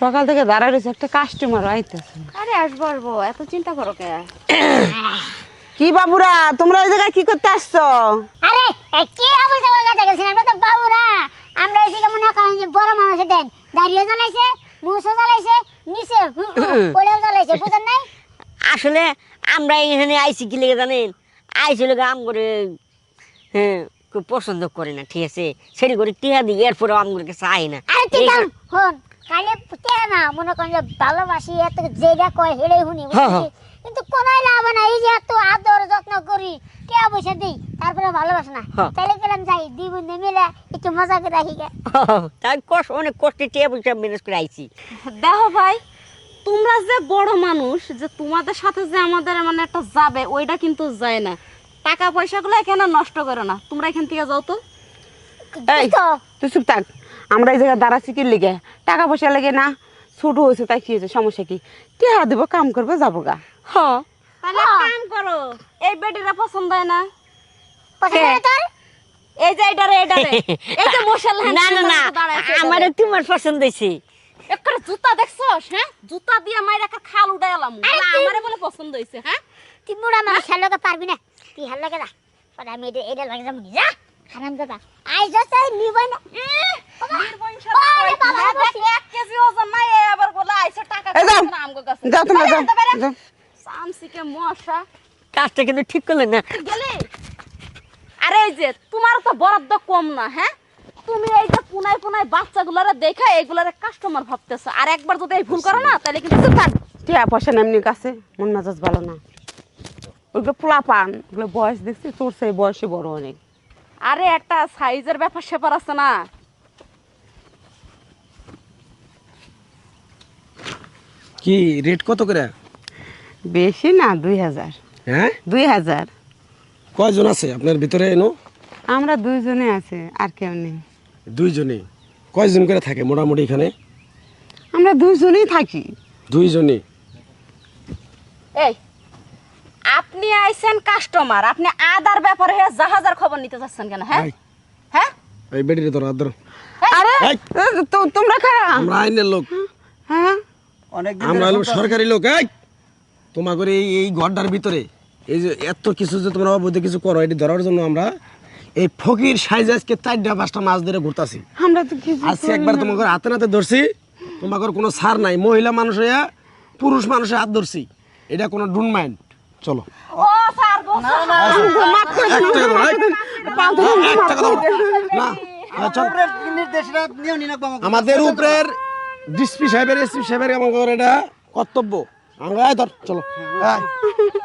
সকাল থেকে দাঁড়ায় রয়েছে একটা কাস্টমার আইতেছে। আরে আসব আসব এত চিন্তা করো কে? কি বাবুরা তোমরা এই জায়গায় কি করতে আসছো? আরে কি গেছেন আমরা তো বাবু না আমরা মনে করেন যে বড় মানুষ দেন। দাঁড়িয়ে জ্বালাইছে মুসও জ্বালাইছে নিচে পড়েও জ্বালাইছে বুঝেন নাই? আসলে আমরা এখানে আইসি কি লেগে জানেন? আইসি লেগে আম করে হ্যাঁ খুব পছন্দ করে না ঠিক আছে? সেটি করে টিহা দিই এরপরে আম করে চাই না। হন। কালে পুতে না মনে করেন যে ভালোবাসি এত যেটা কয় হেড়ে শুনি হ্যাঁ, হ্যাঁ। কিন্তু লাভ না এই যে এত আদর যত্ন করি পয়সা দিই? তারপরে ভালোবাসে না। হ্যাঁ। তাহলে গেলাম যাই দুই বন্ধু মিলে একটু মজা করে রাখি গে। তাই কষ্ট অনেক কষ্টে টিয়া পয়সা ম্যানেজ করে আইছি। দেখো ভাই তোমরা যে বড় মানুষ যে তোমাদের সাথে যে আমাদের মানে একটা যাবে ওইটা কিন্তু যায় না। টাকা পয়সাগুলো এখানে নষ্ট করো না। তোমরা এখান থেকে যাও তো। এই তো। তুই চুপ থাক। আমরা এই জায়গায় দাঁড়াচ্ছি কি লেগে? টাকা পয়সা লেগে না? ছোট হয়েছে তাই কি হয়েছে? সমস্যা কি? টিহা দিব কাম করব যাব গা। হ্যাঁ তাহলে কাম করো এই বেডিটা পছন্দ হয় না। পছন্দ হয় তোর? এই যে এইটারে এইটারে। এই যে মশাল না না না। আমার তোমার পছন্দ একটা জুতা দেখছস হ্যাঁ? জুতা দিয়ে মাইর একটা খাল উঠাই এলাম আমারে বলে পছন্দ হয়েছে হ্যাঁ? তুই বুড়া মানুষ হেলোকে পারবি না। তুই হেল লাগে যা পরে আমি এটা এটা লাগে যাব যা। হারাম দাদা আই জাস্ট আই নিবই না ওরে বাবা, বসি। এক কেজি ওজন নাই এ আবার বলে আইছে টাকা এই যাও দিছে না আমগো কাছে যাও তোমরা যাও। সামসিকে মশা। কাজটা কিন্তু ঠিক করলেন না। গেলে? আরে এই যে তোমার তো বরাদ্দ কম না হ্যাঁ? তুমি এই যে বাচ্চাগুলোরে দেখে এইগুলারে কাস্টমার ভাবতেছো। আর একবার যদি এই ভুল করো না তাহলে কিন্তু চুপ থাক। টিয়া পয়সা নেমনি কাছে মন মেজাজ ভালো না। ওইগুলো পোলা পান ওগুলো বয়স দেখছি তোর সেই বয়সে বড় অনেক। আরে একটা সাইজের ব্যাপার সেপার আছে না। কি রেট কত করে? বেশি না দুই হাজার। হ্যাঁ? দুই হাজার। কয়জন আছে আপনার ভিতরে এনো? আমরা দুইজনে আছে আর কেউ নেই। দুইজনে। কয়জন করে থাকে মোটামুটি এখানে? আমরা দুইজনেই থাকি। দুইজনে। এই আপনি আইছেন কাস্টমার আপনি আদার ব্যাপারে হে জাহাজের খবর নিতে যাচ্ছেন কেন হ্যাঁ? হ্যাঁ? এই বেডিরে ধরো ধরো আরে এই। তোমরা কারা? আমরা আইনের লোক। হ্যাঁ? আমরা হলো সরকারি লোক এই! তোমার করে এই এই ঘরটার ভিতরে এই যে এত কিছু যে তোমরা অবৈধ কিছু করো এটি ধরার জন্য আমরা এই ফকির সাইজ আজকে চারটা পাঁচটা মাছ ধরে ঘুরতাছি। আমরা তো কিছু আজকে একবার তোমাকে হাতে নাতে ধরছি তোমাকে কোনো সার নাই মহিলা মানুষ হইয়া পুরুষ মানুষের হাত ধরছি। এটা কোনো ডুন মাইন্ড। চলো। ও স্যার গো। না আচ্ছা, আমাদের উপরের ডিসপি সাহেবের এসপি সাহেবের আমাদের এটা? কর্তব্য। আমরা চলো।